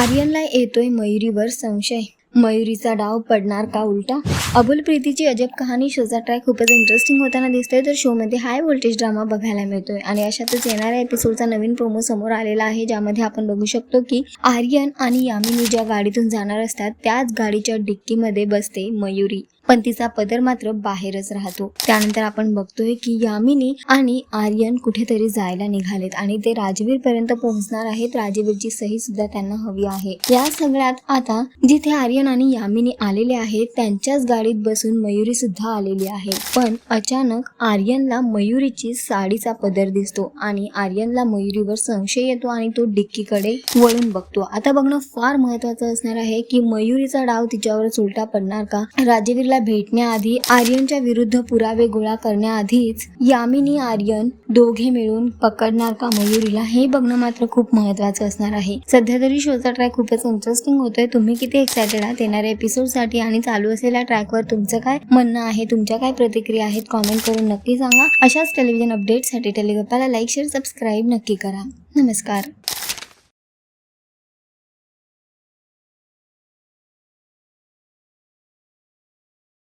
आर्यनला येतोय मयुरीवर संशय. मयुरीचा डाव पडणार का उलटा? अबुल प्रीतीची अजब कहाणी शोचा ट्रॅक खूपच इंटरेस्टिंग होताना दिसतोय. तर शोमध्ये हाय व्होल्टेज ड्रामा बघायला मिळतोय. आणि अशातच येणाऱ्या एपिसोडचा नवीन प्रोमो समोर आलेला आहे ज्यामध्ये आपण बघू शकतो की आर्यन आणि यामिनी ज्या गाडीतून जाणार असतात त्याच गाडीच्या डिक्कीमध्ये बसते मयुरी. पण तिचा पदर मात्र बाहेरच राहतो. त्यानंतर आपण बघतोय की यामिनी आणि आर्यन कुठेतरी जायला निघालेत आणि ते राजवीर पर्यंत पोहोचणार आहेत. राजवीरची सही सुद्धा त्यांना हवी आहे. या सगळ्यात आता जिथे आर्यन आणि यामिनी आलेले आहेत. त्यांच्याच गाडीत बसून मयुरी सुद्धा आलेली आहे. पण अचानक आर्यनला मयुरीची साडीचा पदर दिसतो आणि आर्यनला मयुरीवर संशय येतो आणि तो डिक्कीकडे वळून बघतो. आता बघणं फार महत्वाचं असणार आहे की मयुरीचा डाव तिच्यावरच उलटा पडणार का? राजवीरला भेटण्याआधी आर्यनच्या विरुद्ध पुरावे गोळा करण्याआधीच यामिनी आर्यन दोघे मिळून पकडणार का मयुरीला? हे बघणं मात्र खूप महत्वाचं असणार आहे. सध्या तरी शोचा ट्रॅक खूपच इंटरेस्टिंग होतोय. तुम्ही किती एक्सायटेड आहात येणाऱ्या एपिसोडसाठी आणि चालू असलेल्या ट्रॅकवर तुमचं काय म्हणणं आहे तुमच्या काय प्रतिक्रिया आहेत कॉमेंट करून नक्की सांगा. अशाच टेलिव्हिजन अपडेटसाठी टेलिगप्पाला लाईक शेअर सबस्क्राईब नक्की करा. नमस्कार.